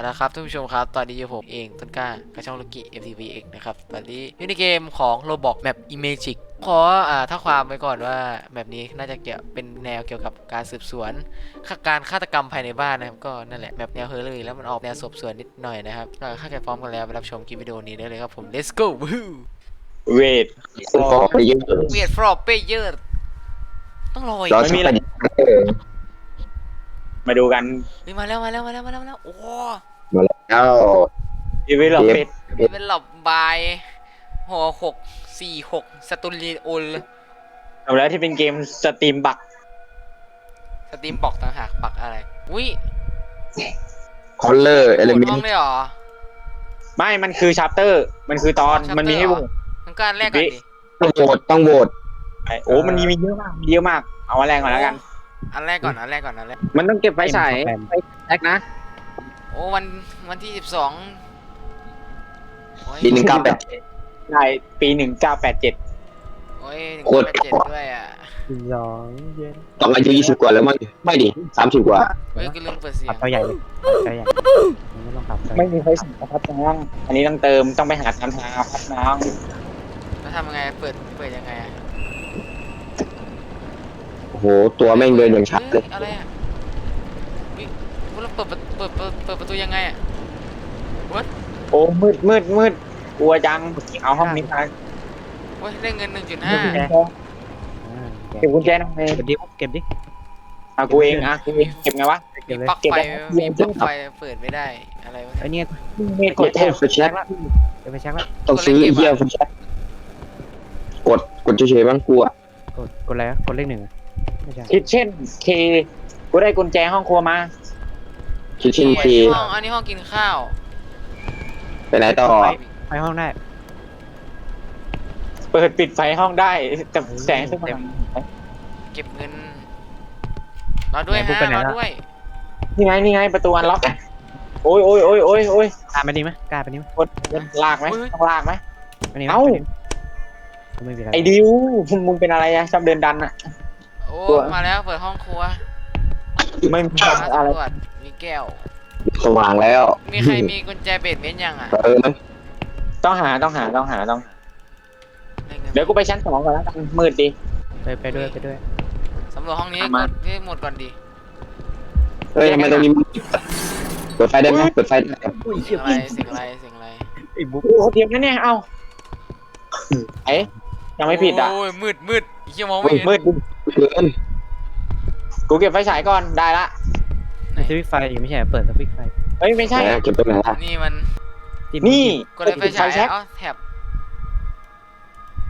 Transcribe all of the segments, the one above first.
เอาละครับท่านผู้ชมครับ ตอนนี้อยู่ผมเองต้นกล้ากระช่องลูกิ FTV เองนะครับ ตอนนี้อยู่ในเกมของ Roblox Map Imagic ขออ่าถ้าความไว้ก่อนว่าแบบนี้น่าจะเกี่ยวเป็นแนวเกี่ยวกับการสืบสวนฆาการฆาตกรรมภายในบ้านนะครับ ก็นั่นแหละแบบแนวเฮอร์เลยแล้วมันออกแนวสอบสวนนิดหน่อยนะครับก็ถ้าใครพร้อมกันแล้วไปรับชมคลิปวิดีโอนี้ได้เลยครับผม let's go วู้เวทคุณฟอไปเยอะเวียดฟรอปเปเยอร์ต้องรออีกเราไม่จะมีไปอะไรมาดูกันเฮ้ยมาแล้วมาแล้วมาแล้วมาแล้วมาแล้วโอ้ แล้ว อีเวนต์หลอกเกมเป็ดเป็นหลบบายหอหกสี่หกสตูดิโอลเอาแล้วที่เป็นเกมสตรีมบักสตรีมบอกต่างหากปักอะไร อุ้ยคอลเลอร์เอลโหวเมตนห้องต์ได้หรอ ไม่ มันคือชัปเตอร์ มันคือตอน อ๋อ chapter มันมีให้โหวตมันก็อันแรกกันดิต้องโหวตต้องโหวตไปโอ้ มันมีมีเยอะมากมีเยอะมาก เอาอันแรกก่อนแล้วกัน อันแรกก่อนอันแรกก่อนอันแรกมันต้องเก็บไฟฉายไฟแรกนะ โอ้วันวันที่สิบสองดีหนึ่งเก้าแปดใช่ปีหนึ่งเก้าแปดเจ็ดโอ้ยหนึ่งโคตรแปดเจ็ดด้วยอะสองเย็นต้องอายุยี่สิบกว่าแล้วมั้งไม่ดิสามสิบกว่าเฮ้ยก็ลืมเปิดเสียขังบตัวใหญ่เลยขับตัวใหญ่มันไม่ต้องขับตัวใหไม่ญ่มีไฟฉายครับน้องอันนี้ต้องเติมต้องไปหาทำทางครับน้องแล้วทำยังไงเปิดเปิดยังไงอะโอ้โหตัวแม่งเดินอย่างชัดเลยฮ้อะไรอะวิพวกเราเปิดประเปิดเปิดเปิดประตูยังไงอะโอ้มืดมืดมืดกลัวจังเอาห้องนี้มาโอ้ยได้เงินหนึ่งจุดห้าอ่าเก็บกุญแจหน่อยเก็บดิเก็บดิ เอากูเองอะกูเองเก็บไงวะ เก็บเลยปลั๊กเก็บไฟไว้มีปลั๊กไฟเปิดไม่ได้อะไรวะไอ้เนี่ยเมฆกกดดแทแท็บบแช็คเดี๋ยวไปเช็คละต้องซื้อไอ้เหี้ยแฟช็คกดกดเฉยๆบ้างกลัวกดกดอะไรอะกดเลขหนึ่งอะไม่ใช่คิดเช่นเคกูได้กุญแจห้องครัวมา คิดเช่นเคห้องอันนี้ห้องกินข้าวไปไหนต่อ ไปห้องได้ เปิดปิดไฟห้องได้แต่แสงขึ้นมาเต็มเก็บเงินรอด้วยไหนพวกฮะไปไหนรอละด้วยนี่ไงนี่ไงประตูอันล็อกโอ้ยโอ้ยโอ้ยโอ้ยโอ้ยกล้าไปดีไหมกล้าไปดีไหมกดลากไหมต้องลากไหม ไปดีไหมเอ้าไม่มีอะไรไอ้ดิวมึงมึงเป็นอะไรอะชอบเดินดันอะ โอ้ตัว มาแล้วเปิดห้องครัวไม่มีมาอะไรตำรวจมี แก้ว สว่างแล้วมีใครมีกุญแจเบสเมนต์ยังอะเออมั้งต้องหาต้องหาต้องหาต้องหาได้งินเดี๋ยวกูไปชั้นสองก่อนแล้วกันมืดดิ ไปไปด้วยไปด้วยสำรวจห้องนี้เอากมาดให้หมดก่อนดีเฮ้ยทำไมตรงนี้มันเปิดไฟได้ไหมเปิดไฟได้ไหมเสียงอะไรเสียงอะไรเสียงอะไรไอ้บุ๊กโอ้โหเทียมนะเนี่ยเอ้าเอ๊ะยังไม่ผิดอะโอ้ยมืดมืดเฮียมองมืไม่ดเห็นมืดเกินกูเก็บไฟฉายก่อนได้ละ ไหนสวิตช์ไฟอยู่ไม่ใช่เหรอเปิดสวิตช์ไฟเฮ้ยไม่ใช่ไหนอะเก็บตรงไหนล่ะนี่มันจิ้มนี่กดเลยไฟฉายแช็กเอ้าแถบ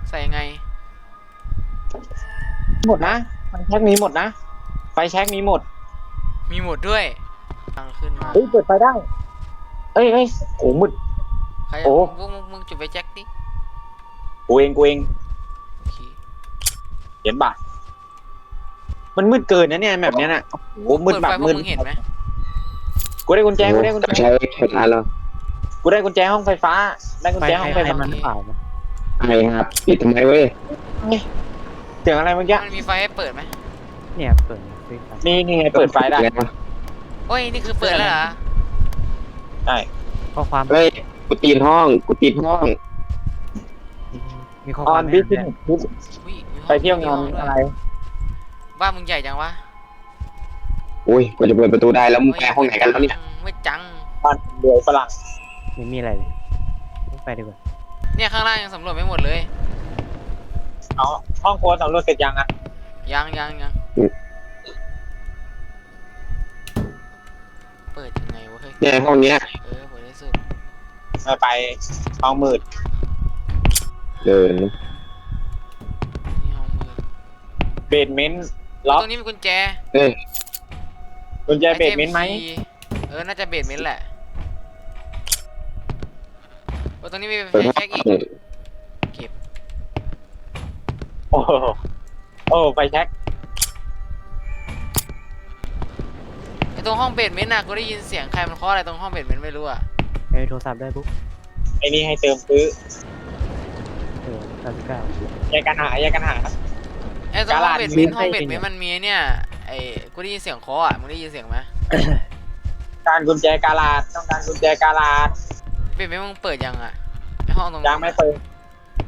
ใส่ไง หมดนะไฟแช็กมีหมดนะไฟแช็กมีหมดมีหมดด้วยตั้งขึ้นมาเฮ้ยเปิดไฟได้ เอ้ยเอ้ยโอ้มืด ใครโอ้ มึงมึงมึงจุดไฟแจ็คดิกูเองกูเองโอเคเห็นบาท มันมืดเกินนะเนี่ยแบบเนี้ยน่ะโอ้โหมืดเปิดแบไฟบพวมืกดมึงเห็นไหมกูได้กุญแจกูได้กุญแจใช้ไม่ทันแล้วกูได้กุญแจห้องไฟฟ้า ได้กุญไฟแจห้องไฟไฟฟ้ามันเปล่ามั้ยไอ้ครับปิดทำไมเว้ยเสียงอะไรเมื่อกี้มันมีไฟให้เปิดไหมเนี่ยเปิดสวิตช์ไฟนี่นี่ไงเปิดไฟได้ไงวะโอ้ยนี่คือเปิดแล้วเหรอข้อความเฮ้ยกูตีนห้องกูตีนห้องมีข้ออคอวามนไหมบิสเนี่ยอุ๊ยมีห้อไปเที่ยวงานมีห้อะไรด้วย บ้านมึงใหญ่จังวะโอ้ยกว่าจะเปิดประตูได้แล้วมึงไปห้องไหนกันแล้วเนี่ยไม่จัง บ้านเดือยฝรั่งไม่มีอะไรเลยไปดีกว่าเนี่ยข้างล่างยังสำรวจไม่หมดเลย เอาห้องครัวสำรวจเสร็จยังอะยังยังยังเปิดยังไงวะเฮ้ยเนี่ยห้องเนี้ยเออเปิดได้สุดไม่ไปห้องมืดเดินนี่ห้องมืดเบดเมนต์ ล็อกตรงนี้มีกุญแจเฮ้ยกุญแจเบดเมนต์ไหมคีย์เออ น่าจะเบดเมนต์แหละโอ้ตรงนี้มีไฟเปิดห้องแช็กอีกโอ้โหโอ้ไฟแช็กไอตรงห้องเบดเมนต์น่ะกูได้ยินเสียงใครมันเคาะอะไรตรงห้องเบดเมนต์ไม่รู้อะไอ้โทรศัพท์ได้บุ๊กไอ้นี่ให้เติมซื้อเออเก้าสิบเก้าแยกกันหาแยกกันหา ไอตรงห้องกาลาดเบดเมนต์มีห้องเบให้ดเมนเนี่ต์ยมันมีเนี่ยไอกูได้ยินเสียงเคาะอะมึงได้ยินเสียงไหมกการกุญแจกาลาดต้องการกุญแจกาลาดเป็นไหมมึงเปิดยังอะไอห้องตรงยันั้งนไม่อะเปิด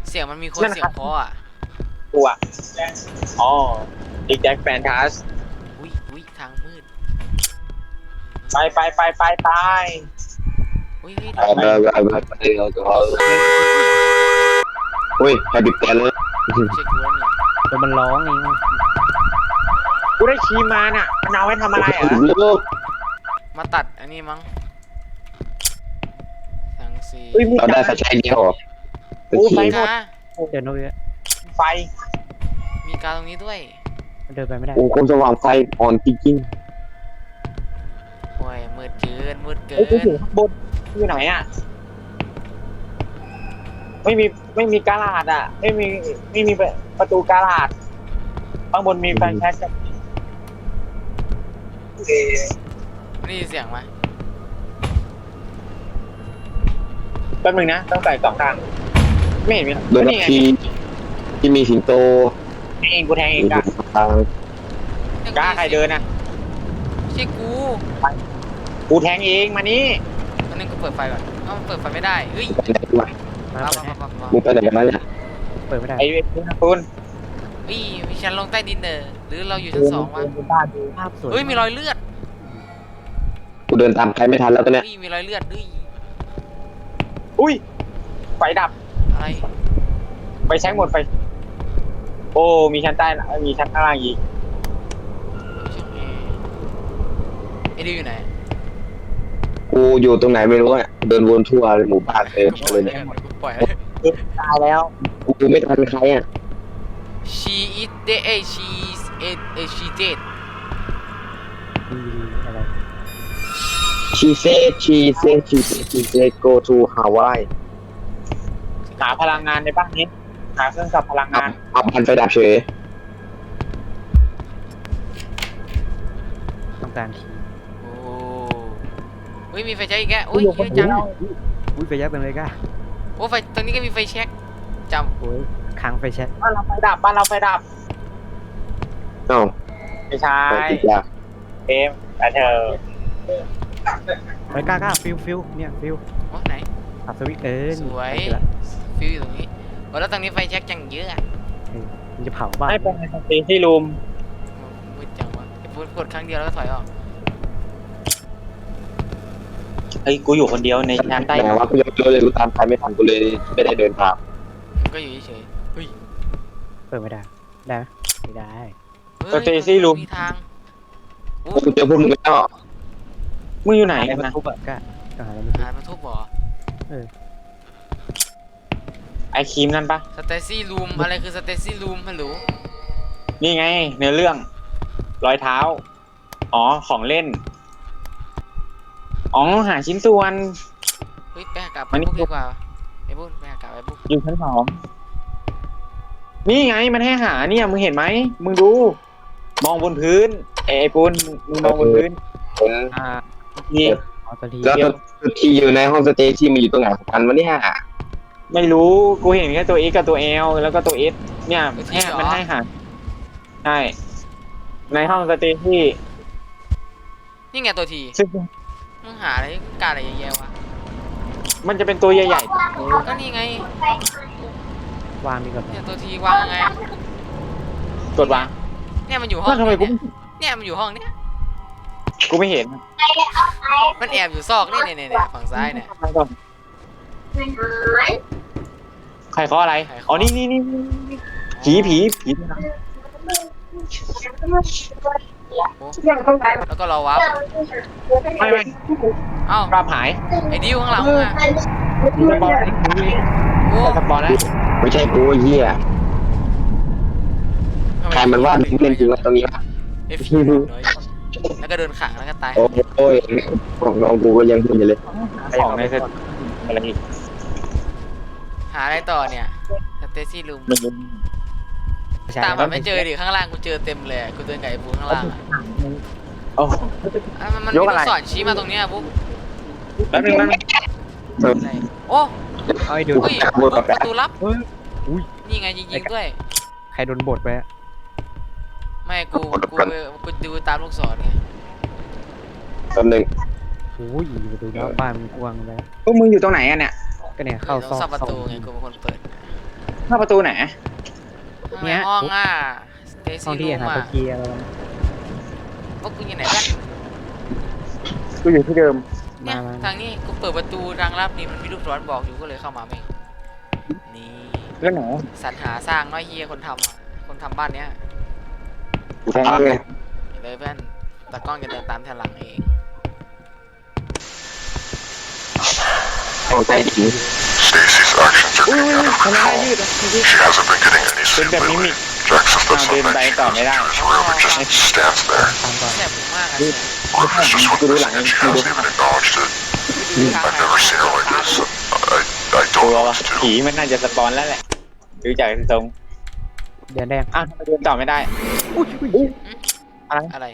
เสียงมันมีคนนั่นเสียงครับเพราะอะตัวอ๋อดิแจ็คแฟนทัสอุ้ยอุ้ยทางมืดไปไปไปไปไปอุ้ยเฮ้ยไปไปไปไปไปเราก็อุ้ยใครบิดแกนเลยเช็คกูแล้วนี่ ตัวมันร้องเองกูได้คีย์มาน่ะมันเอาไว้ทำอะไรอะลูกมาตัดอันนี้มั้งสังสีเฮ้ยมีเราได้กาไฟฉายเดียวเหรอเป็นโอ้ขีไฟดหมด กาเดินโน้ตเยอะไฟ มีกาตรงนี้ด้วยมันเดินไปไม่ได้โอ้คมสว่างไฟอ่อนจริงโอ้ยมืดเกินมืดเกิเอ้ยกูนอยู่ข้างบนอยู่ไหนอะ ไม่มีไม่มีกาลาดอะ ไม่มีไม่มีประตูกาลาดข้างบนมีไฟแช็กกับนี่เสียงไหมแป๊บนึงนะต้องใส่สองข้างไม่เห็นมีๆโดยนี่ไงที่ที่มีสิงโตเองกูแทงเองกะทางกล้าใครเดินอะไม่ใช่กูกูแทงเองมานี่ตอนนึงกูเปิดไฟก่อนเอ้ามันเปิดไฟไม่ได้เฮ้ยไปไหนวะ มามาเปิดมาให้มามามึงไปไหนกันมาเนี่ยเปิดไม่ได้ไอ้เวทนะคุณเฮ้ยมีชั้นลงใต้ดินเนอหรือเราอยู่ชั้นสองวะภาพสวยเฮ้ยมีรอยเลือดกูเดินตามใครไม่ทันแล้วตอนเนี้ยเฮ้ยมีรอยเลือดด้วยอุ้ยไฟดับอะไรไฟแช็กหมดไฟ โอ้มีชั้นใต้ละมีชั้นข้างล่างอีกช่างแอร์ไอ้ดิวอยู่ไหนกูอยู่ตรงไหนไม่รู้อะเดินวนทั่วหมู่บ้านเลยเลยเนี่ย ปล่อยเลยตายแล้วกูไม่ทันใครอะ she is dead เอ้ย she is it เอ้ย she dead ดีอะไร she said she said she said she said go to Hawaii หาพลังงานในบ้านนี้ หาเครื่องสับพลังอังาบนอับพันไฟดับเฉยต้องการทีโอ้เฮ้ยมีไฟแช็กอีกแกโอ้ยเยอะจังอุ้ยไปยักษ์เป็นเลยก้าโอ้ไฟตรงนี้ก็มีไฟแช็กจโอ้ยค้างไฟแช็คบ้านเราไฟดับบ้านเราไฟดับเอ้าไม่ใช่ไปติดยาเกมแต่เธอไปกล้ากล้าฟิวฟิวเนี่ยฟิวำว่าไหนขับสวิตช์เออสวยไปเสร็จละฟิวอยู่ตรงนี้โอ้แล้วตรงนี้ไฟแช็กจังเยอะอะมันจะเผาบ้านให้เป็นสตรีที่รูมมืดจังวะไอ้พูดกดครั้งเดียวแล้วก็ถอยออก เฮ้ยกูอยู่คนเดียวในชั้นใต้แต่ว่ากูยังเจอเลยกูตามใครไม่ทันกูเลยไม่ได้เดินตามมันก็อยู่เฉยๆเฮ้ยเปิดไม่ได้ ได้ไหมไม่ได้ เฮ้ยสตรีที่รูมมีทางโอ้กูเจอพวกมึงแล้วมึงอยู่ไหนหาอะไรกันมานะทุบอะก้าต้องหาอะไรมาทุบ หามาทุบเหรอไอครีมนั่นปะสเตซี่รูมอะไรคือสเตซี่รูมฮัลโหลนี่ไงเนื้อเรื่อง รอยเท้า อ๋อของเล่น อ๋อหาชิ้นส่วน เฮ้ยไปหากลับไปมานี่บุกดีกว่าไอ้บุกไปหากลับไอ้บุกอยู่ชั้นสองนี่ไงมันให้หาเนี่ยมึงเห็นไหมมึงดู มองบนพื้นเอ้ยไอ้ปูนมึงมองบนพื้นผมอ่านี่อ๋อตัวทีแล้วตัวที่อยู่ในห้องสเตย์ที่มันอยู่ตรงไหนของกันวะเนี่ยไม่รู้กูเห็นแค่ตัว X กับตัว L แล้วก็ตัว S เนี่ยให้มันให้หาใช่ในห้องสเตย์ที่นี่ไงตัวทีซึ่ง มึงหาอะไรการอะไรเยอะๆวะ มันจะเป็นตัวใหญ่ก็นี่ไง วางดีกว่าเนี่ยตัวทีวางยังไงๆกดวางเนี่ยมันอยู่ห้องว่าทำไมกูเนี่ยเนี่ยมันอยู่ห้องเนี่ย กูไม่เห็นมันแอบอยู่ซอกนี่เนี่ยเนี่ยเนี่ยฝั่งซ้ายเนี่ย ใครเคาะอะไรใครเคาะอ๋อนี่นี่นี่ผีผีผี แล้วก็รอวับไม่ไม่เอ้าปราบหายไอ้ดิวข้างหลังมึงอะมีสปอนนะโอ้สปอนนะไม่ใช่กูไอ้เหี้ยใครมันว่ามึงเล่นจริงวะตรงนี้วะเอฟพีน้อยแล้วก็โดนขังแล้วก็ตายโอ้โหโอ้ยของน้องกูก็ยังพูดอยู่เลยของในเซตอะไรอีกหาอะไรต่อเนี่ยสเตซี่รูมมัน ใช่ตามหาไม่เจอดิข้างล่างกูเจอเต็มเลยอะกูเดินกับไอ้บุ๊กข้างล่างอะโอ้อะมันมันยมีกลูอะไรกศรชี้มาตรงเนี้ยบุ๊กแป๊บนึงแป๊บนึงอะไรโอ้เอาให้ดูอุ้ยบุ๊กประตูลับเฮ้ยอุ้ยนี่ไงยิงๆด้วยใครโดนบดไปอะไม่กูกูกูดูตามลูกศรไงตอนหนึ่งรอ้ยประตูแล้วบ้านมันกว้างเลยพวกมึงอยู่ตรงไหนกันเนี่ยก็เนี่ยเข้าซต้อองกสับประซอกตูไงกูเป็นคนเปิดหน้าประตูไหน ข้างเนี่ในยห้องอะสเตห้องซี่ที่รูมหาอะตะเกียร์อะไรพวกกูอยู่ไหนกันกูอยู่ที่เดิม เนี่ยมามาทางนี้กูเปิดประตูทางลับนี่มันมีลูกศรบอกอยู่ก็เลยเข้ามาไม่งนี่แล้วไหนสรรหาสร้างน้อยเฮียคนทำอะคนทำบ้านเนี้ยกูทำไงเลยเพื่อนตากล้องจะเดินตามแถวหลังเองเข้าใจดี Stacy's actions are อุ้ย getting out of ทำไมได้ control. ยืดอะ She hasn't been getting any เป็น sleep แบบนี้ lately. มิก Jackson puts Ah, some din ba ito? night May lang. in his room and just stands there. ตามก่อนแสบหูมากอะเนี่ย It's just one Guru thing lang and yun, she guru. hasn't even acknowledged it. ดูทาง I've never seen her like this. I, I กลั don't ว know ว่า what to ผี do. มันน่าจะสปอนแล้วแหละดูจากตรงเดือนแดงอะทำไมเดินต่อไม่ได้อุ้ยอุ้ยอะไร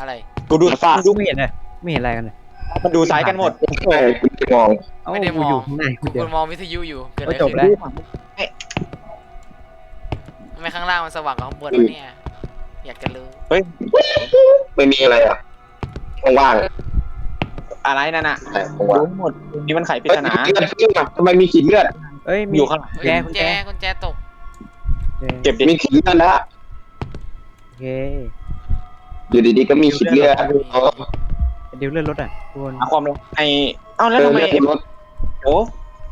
อะไรกูดูฟ้ากูดูไม่เห็นเลย ไม่เห็นอะไรกันเลย มันดูซ้ายกันหมดใช่กูจะมองเอ้าไม่ได้มกูองอยู่ข้างในกูเดี๋ยวมองวิทยุอยู่เกิดอะไรเอ้ยจบขึ้นแล้วทำไมข้างล่างมันสว่างกว่าข้างบนวะเนี่ย อยากจะรู้ไม่มีอะไรอะว่างอะไรนั่นน่ะๆแต่ผมดูว่าหมดนี่มันไขปริเฮ้ยศนาเลือดขึ้นมาทำไมมีขีดเลือด เอ้ยมีอยู่ข้างหลังเฮ้ยแจกุญแจกุญแจตกเก็บดิมีขีดเลือดแล้วโอเคอยู่ดีๆก็มีขีดเลือดเออเดี๋ยวเลื่อนรถอะ ทุกคนหาความลับไอเอ้าแล้วเออทำไมเลือดรถโอ้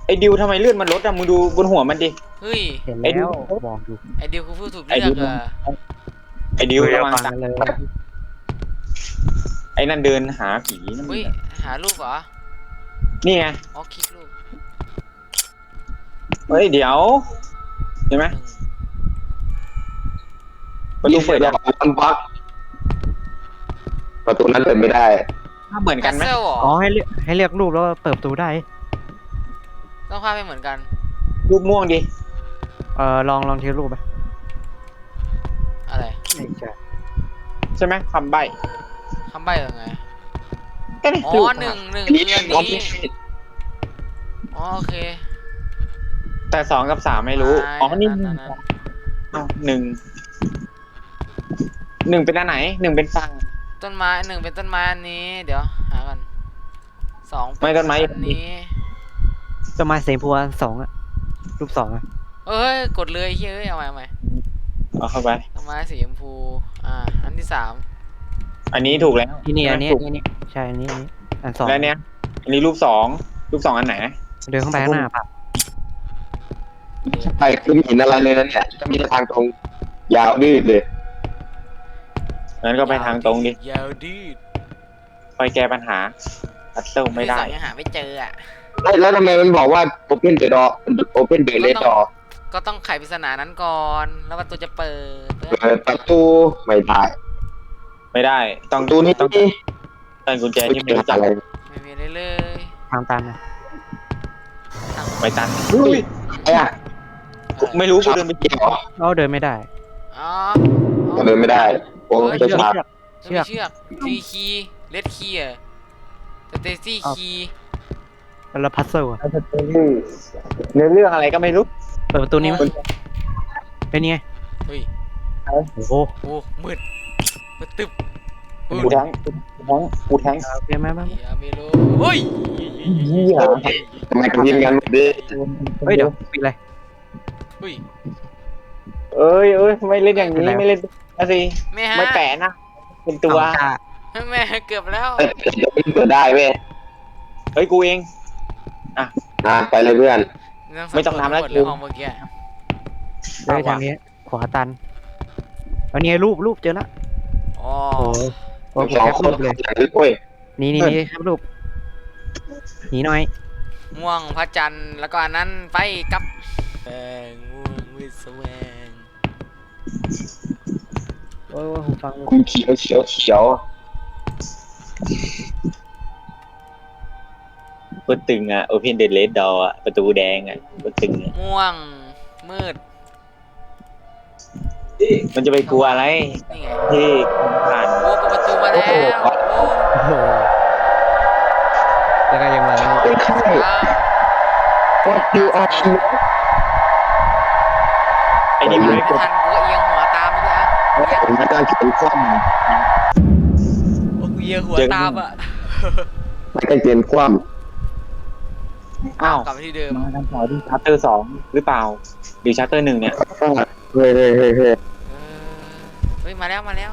ไอดิวทำไมเลื่อนมันลดอะมึงดูบนหัวมันดิ เฮ้ย เห็นไอ้ดูแล้วบอกอยู่ไอเดียวกูพูดถูกไอ้เลืดิอกวอะไอดิวระวังฟังตากันเลยไอนั่นเดินหาผีนั่นเฮ้ย หารูปเหรอ นี่ไง อ๋อคลิกรูปเฮ้ยเดี๋ยว เห็นไหมหนึ่งประตูเปิดแล้ยัวงมันบั๊กประตูนั้นเปิดไม่ได้ เหมือนแคกันสไหมเซิลเหรออ๋อให้เลือกให้เลือกรูปแล้วเปิดประตูได้ ต้องภาพไม่เหมือนกัน รูปม่วงดิเออลองลองทีละรูปไหมอะไรไม่ใช่ใช่ไหมคำใบ้คำใบ้ยังไงก็นี่อ๋รูอปหนึ่งหนึ่งอันนี้เดือนอ๋อนี้อ๋อโอเคแต่สองกับสามไม่รู้ อ๋อ นี่หนึ่งนั่นอ้าวหนึ่งหนึ่งเป็นอันไหนหนึ่งเป็นฝั่งๆ ต้นไม้หนึ่งเป็นต้นไม้อันนี้ เดี๋ยวหากันสองเป็ไม่ต้นไม้ อันนี้ต้นไม้เสียงพัวสองอะรูปสองอะเอ้ยกดเลยเฮ้ยเอาใหม่เอาใหม่เอาเข้าไป ต้นไม้สีชมพูอ่าอันที่สามอันนี้ถูกแล้วที่นี่อันนี้ถูกอันนี้ใช่อันนี้อันนี้อันสองแล้วเนี้ยอันนี้รูปสองรูปสองอันไหนเดินเข้าไปข้างหน้าปะใช่คือไม่เห็นอะไรเลยนะเนี่ยจะมีแต่ทางตรงยาวดื้อเลย งั้นก็ไปทางตรงดิยาวดืดคอยแก้ปัญหาพัซเซิลไม่ได้ที่สองยังหาไม่เจออะ แล้วแล้วทำไมมันบอกว่า open the door open the red door ก็ต้องไขปริศนานั้นก่อน แล้วประตูจะเปิดเพื่อเปิดประตูไม่ได้ไม่ได้ ต้องประตูนี้ต้องใส่กุญแจที่ไม่รู้จักอะไรไม่มีอะไรเลยทางตันนะทางไปตันอุ้ยไอ้อะไม่รู้กูเดินไปเกี่ยวเราเดินไม่ได้ อ๋อก็เดินไม่ได้โอ้เฮ้ยเจ้าชาเชือก เชือกทีคีเลดคีอะสเตซี่คีแล้วพัซเซิลอะเนื้อเรื่องอะไรก็ไม่รู้ เปิดประตูนี้มั้ยเป็นไงเฮ้ยโอ้โหโอ้มืดมืดตึ๊บมืกูดแทงกูแทงกูแทงโอเคไหมบ้างเฮียไม่รู้เฮ้ยเหี้ยทำไมกันทีมงานหมดเลยเฮ้ยเดี๋ยวปิดเลยเฮ้ยเอ้ยเอ้ยไม่เล่นอย่างนี้เป็นไรไม่เล่น นะสิแม่ฮะไม่แปะนะ เป็นตัว เอาจ้าแม่เกือบแล้ว เอ้ยเปิดได้เว้ยเฮ้ยกูเอง อะไปเลยเพื่อนไม่ต้องทำแล้วหมดเลยห้องเมื่อกี้เดินทางนี้ขวาตันอันนี้รูปรูปเจอละอ๋อโอ้โหโอเคสองแคปคนรูปเลยโอ้ยนี่นี่นี่แคปรูปหนีหน่อยม่วงพระจันทร์แล้วก็อันนั้นไปกับแสงม่วงวิสแวงโอ้ยหูฟังคุณเขียวเขียวเขียวกูตึงอะโอเพนเดเลสดออะ ประตูแดงอะกูตึงอะม่วง มืด มันจะไปกลัวอะไรนี่ไงที่ผ่าน โอ้เปิดประตูมาแล้วโอ้โอ้โหแล้วก็ยังมาไม่ใช่ ว้าว What you are ไอ้นี่ไม่มันทันกู ด้วยอะเอียงผมไม่ต้องเขียนคว่โอ้กูเอียงหัวตามอะำไม่ใกล้เกินคว่อ้าวกลับไปที่เดิมมาทางต่อที่ชาร์เตอร์สองหรือเปล่าหรือชาร์เตอร์หนึ่งเนี่ยำเฮ้ยเฮ้ยเฮ้ยเฮ้ยเออเฮ้ยมาแล้วมาแล้ว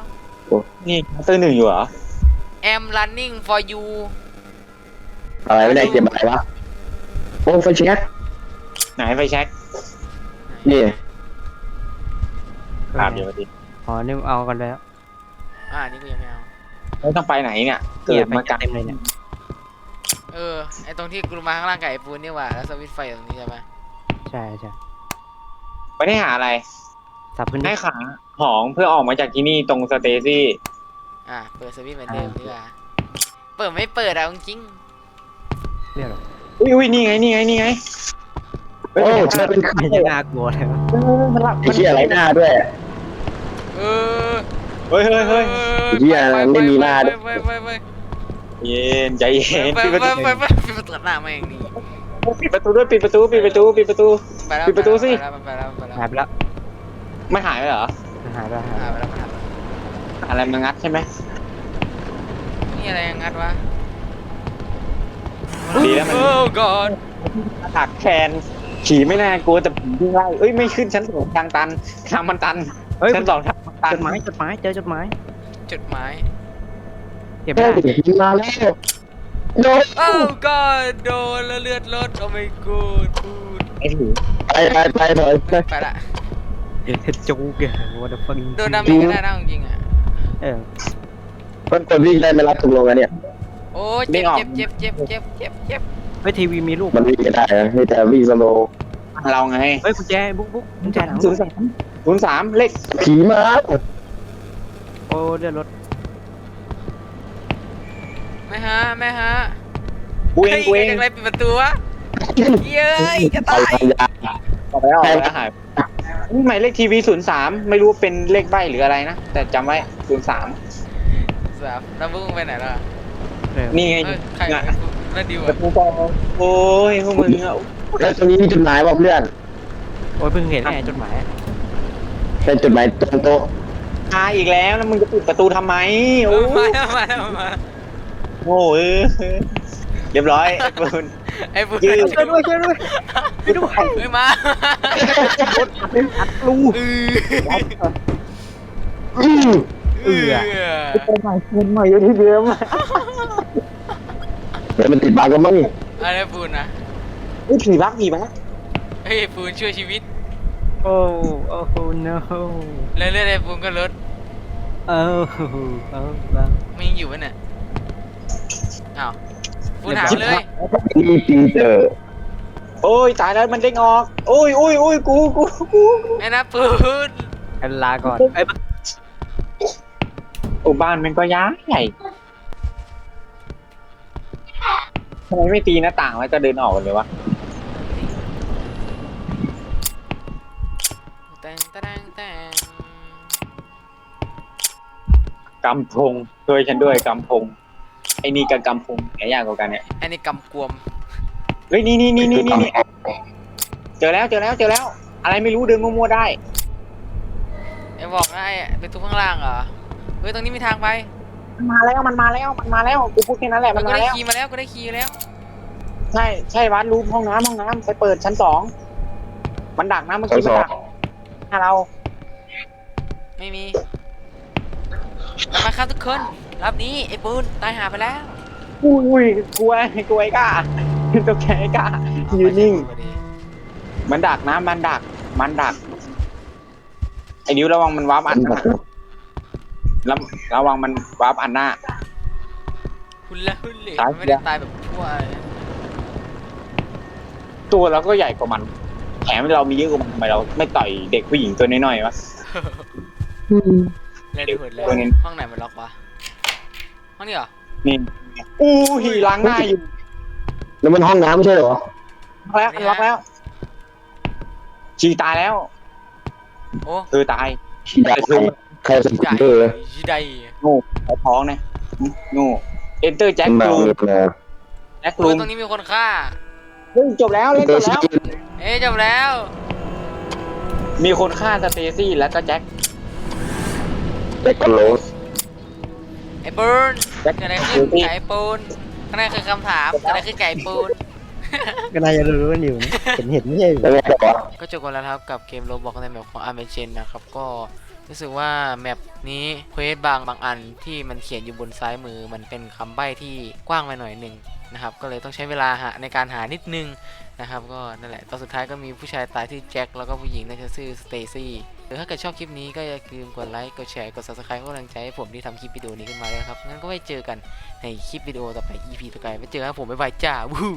นี่ชาร์เตอร์หนึ่งอยู่เหรอ am running for you อะไรไม่ได้เกมอะไรวะโอ้ไฟแช็กไหนไฟแช็กนี่ถามอยู่พอดี อ๋อนี่เอากันแล้วอ่านี่กูยังไม่เอาแล้วต้องไปไหนเนี่ย เกิดมากันเต็มเลยเนี่ยเออ ไอตรงที่กูมาข้างล่างกับไอ้ปูนนี่หว่า แล้วสวิตช์ไฟตรงนี้ใช่ไหมใช่ใช่ไปได้หาอะไรสับขึ้นให้ขาของเพื่อออกมาจากที่นี่ตรงสเตซี่อะเปิดสวิตช์เหมือนเดิมดีกว่า เปิดไม่เปิดอะจริงเรียกหรออุ้ยอุ้ยนี่ไงนี่ไงนี่ไงเฮ้ยโอ้มันเชื่อเป็นใครไม่ยังน่ากลัวเลยวะมันหลับไอ้เชี่ยอะไรหน้าด้วย เออเฮ้ยเฮ้ยเฮ้ยเหี้ยไม่มีหน้าด้วยไปไปไปเย็นใจเย็นไปปิดไปประตูไปไปไปประตูหน้าแม่งนี่ปิดประตูด้วยปิดประตูปิดประตูปิดประตู ไปแล้วปิดประตูสิ ไปแล้วไปแล้วไปแล้วหายไปแล้วไม่หายไปเหรอหายไปแล้วหายหายไปไปแล้วแล้วหายไปแล้วอะไรมางัดใช่ไหมนี่อะไรงัดวะดีแล้วมันโอ้ god ถักแคนขี่ไม่น่ากลัวแต่ผีวิ่งไล่เอ้ยไม่ขึ้นชั้นสองทางตันทางมันตันเฮ้ย ชั้นสองทางมัน ตันจดหมายจดหมายเจอจดหมายจดหมายเก็บเฮ้ได้ยมาแล้วโดนโอ้ god โดนแล้วเลือดลดโอ้ my god พูดไอ้ผีไปไปไปถอยไปไปละจูกอะวันเดอร์ฟังโดนดาเมจก็ได้นะจริงๆอะเออคนคนวิ่งได้ไม่รับตกลงกันเนี่ยโอ้เจ็บเจ็บเจ็บเจ็บเจ็บเจ็บเจ็บเฮ้ยทีวีมีรูปมันวิ่งไม่ได้นะมีแต่วิ่งสโลว์เราไงเฮ้ยกุญแจบุ๊กบุ๊กกุญแจหลัง ศูนย์สามศูนย์สามเลขผีมาโอ้เดือดรถแม่ฮะแม่ฮะกูเองกูเองฮ้ยอะไรปิดประตูวะเย้ยจะไปตายทำยาออกไปแล้วออกไปแล้วหายนี่หมายเลขทีวีศูนย์สามไม่รู้เป็นเลขใบหรืออะไรนะ แต่จำไว้ศูนย์สามสามแล้วพวกมึงไปไหนล่ะเออนี่ไงเอ้ยใครนั่นดิวประอะตูกองโอ้ยพวกมึงอะแล้วตรงนี้มีจดหมายบอกเพื่อนโอ้ยเพิ่งเห็นไงจดหมาย เป็นจดหมายตรงโต๊ะมาอีกแล้วแล้วมึงจะปิดประตูทำไมเอโอ้อยมาแล้วมาแล้วมาโอ้ยเรียบร้อยไอ้ปืนไอ้บุญยืนช่วยด้วยช่วยด้วยช่วยด้วยเฮ้ยมาลูเอออืมเออเป็นใหม่เป็นใหม่อยู่ที่เดิมเดี๋ยวมันติดบางกันมั้งอะไรปูนนะอุ้ยผีบักผีบักเฮ้ยปูนช่วยชีวิต โอ้โอ้โห no แล้วเลือดไอ้ปูนก็ลดเออเออแล้วมันยังอยู่ปะเนี่ยอ้าวปูนหายไปเลย นี่จริงเจอโอ้ยตายแล้วมันเด้งออกโอ้ยโอ้ยโอ้ยกูกูกูไอ้นะปูนกันลาก่อนไอ้ยโอ้บ้านมันก็ย้ายใหญ่ทำไมไม่ตีหน้าต่างแล้วก็เดินออกกันเลยวะ กำพงช่วยฉันด้วยกำพงไอ้นี่กับกำพงไหนยากกว่ากันเนี่ยอันนี้กำกวมเฮ้ยนี่นี่นี่นี่นี่นี่เจอแล้วเจอแล้วเจอแล้ว อะไรไม่รู้เดินมั่วๆได้ไอ้บอกนะไอ้ไปทุกข้างล่างเหรอเฮ้ยตรงนี้มีทางไปมันมาแล้วมันมาแล้วมันมาแล้วกูพูดแค่นั้นแหละมัมันนก็มาได้แล้วคีย์มาแล้วก็ได้คีย์แล้ว ใช่ใช่วัดรูปห้องน้ำห้องน้ำไปเปิดชั้นสองมันดักนะเมื่อชั้นกี้สมันองดักหน้าเราไม่มี มาครับทุกคนรับนี้ไอ้ปูนตายหาไปแล้วอุ้ยอุ้ยกลัวกลัวไอ้ก้าตัวแกไอ้ก้ายืนนิ่ง มันดักนะมันดัก มันดัก ไอ้นิ้วระวังมันวาร์ปอันหน้าระระวังมันวาร์ปอันหน้า คุณละคุณเหล่ตาย ไม่ได้ตายแบบทั่วตัวเราก็ใหญ่กว่ามัน แถมเรามีเยอะกว่ามันทำไมเราไม่ต่อยเด็กผู้หญิงตัวน้อยๆวะ เล่นหมดเลยตัวนี้ห้องไหนมันล็อกวะห้องนี้เหรอนี่อู้หีล้างหน้าอยู่แล้วมันห้องน้ำไม่ใช่เหรอล็อกแล้วล็อกแล้วชีตายแล้วโอ้เธอตายใครใครสนใหญ่เออยี่ใดโง่ไอ้ท้องเนี่ยโง่เอนเตอร์แจ็คมาลูมเลยแจ็คเฮ้ลูยมตรงนี้มีคนฆ่าเฮ้ยจบแล้วเล่นจบแล้วเอ๊ะจบแล้ว มีคนฆ่าสเตซี่แล้วก็แจ็ค เด็กกันโลส ไอ้ปูนแจ็คเกิดอะไรขึ้นกับไอ้ปูนก็นั่นคือคำถามก็นั่นคือไก่ปูน ก็น่าจะรู้กันอยู่นะเห็นเห็นไม่ใช่เหรแล้วอไงต่อวะก็จบกันแล้วนะครับกับเกมโรบอกในแมปของ a m a z e n นะครับ ก็รู้สึกว่าแมปนี้เควสบางบางอันที่มันเขียนอยู่บนซ้ายมือ มันเป็นคำใบ้ที่กว้างไปหน่อยหนึ่งนะครับ ก็เลยต้องใช้เวลาหาในการหานิดนึงนะครับ ก็นั่นแหละตอนสุดท้ายก็มีผู้ชายตายที่แจ็คแล้วก็ผู้หญิงน่าจะชื่อสเตซี่ห รือถ้าเกิดชอบคลิปนี้ก็อย่าลืมกดไลค์ กดแชร์ กด subscribe เพื่อเป็นกำลังใจให้ผมที่ทำคลิปวิดีโอนี้ขึ้นมาด้วยครับ งั้นก็ไว้เจอกันในคลิปวิดีโอต่อไป EP ต่อไปไว้เจอกันครับผมบ๊ายบายจ้าวู้